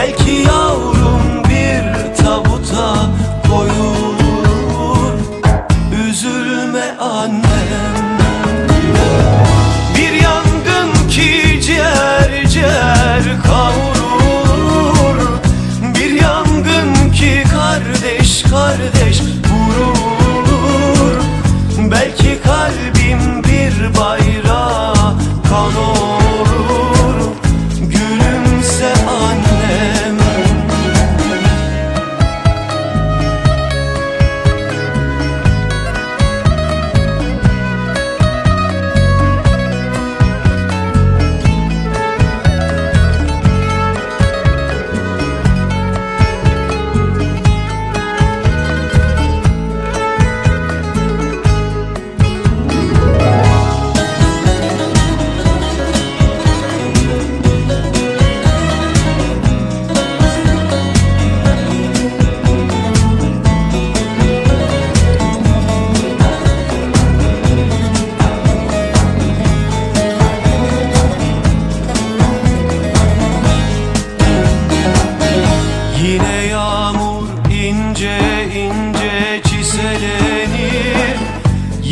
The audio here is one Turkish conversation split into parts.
Belki yavrum bir tabuta koyulur. Üzülme annem. Bir yangın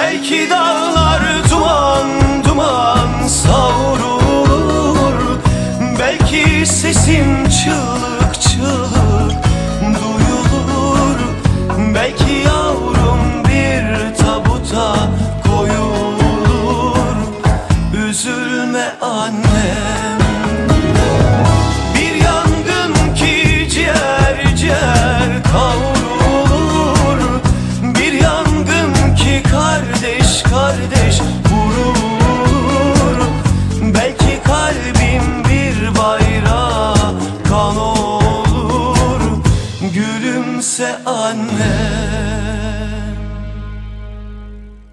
Belki dağlar duman duman savrulur. Belki sesim çığlık çığlık duyulur. Belki anne